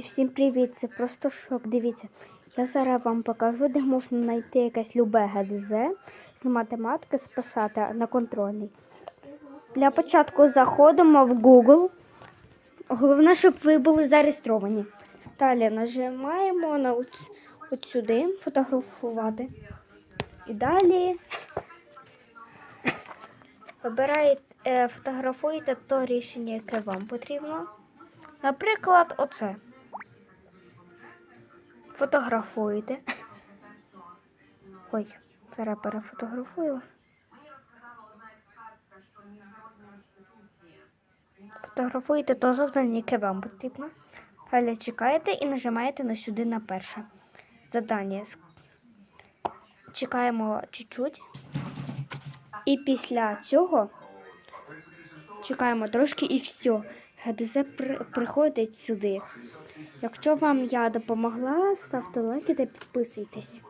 Всім привіт! Це просто шок. Дивіться. Я зараз вам покажу, де можна знайти якесь любе ГДЗ з математики списати на контрольний. Для початку заходимо в Google. Головне, щоб ви були зареєстровані. Далі нажимаємо на от, сюди фотографувати. І далі вибираєте, е, фотографуєте то рішення, яке вам потрібно. Наприклад, оце. Фотографуєте. Ой, зараз перефотографую. Фотографуєте то завдання, яке вам потрібно. Далі чекаєте і нажимаєте на сюди на перше завдання. Чекаємо чуть-чуть. І після цього чекаємо трошки і все. ГДЗ при- приходить сюди. Якщо вам я допомогла, ставте лайки та підписуйтесь.